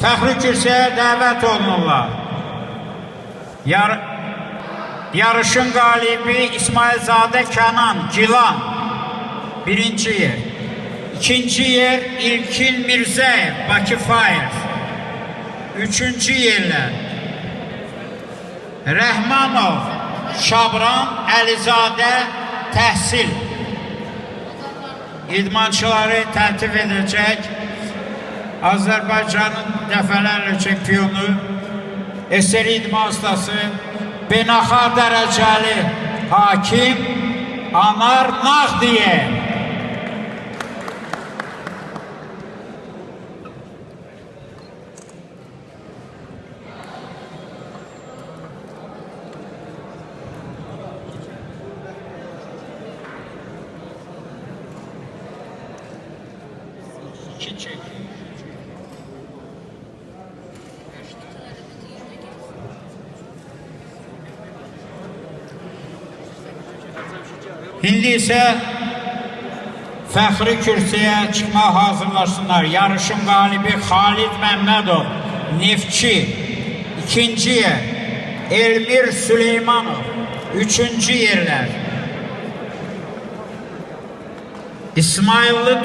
fəxri kürsüyə dəvət olunurlar. Yar yarışın qalibi İsmailzadə Kənan Gilan birinci yer. İkinci yer İlkin Mirzəyev Bakı Fire. Üçüncü yerler Rəhmanov Şabran Əlizadə Təhsil idmançıları tərtib edəcək Azərbaycanın dəfələrlə çempionu SR idman ustası beynəlxalq dərəcəli hakim Anar Nağdiyev İki İndi isə fəxri kürsüyə çıxmağa hazırlaşsınlar. Yarışın qalibi Xalid Məmmədov, Neftçi. İkinci yer Elmir Süleymanov. Üçüncü yerlər İsmailli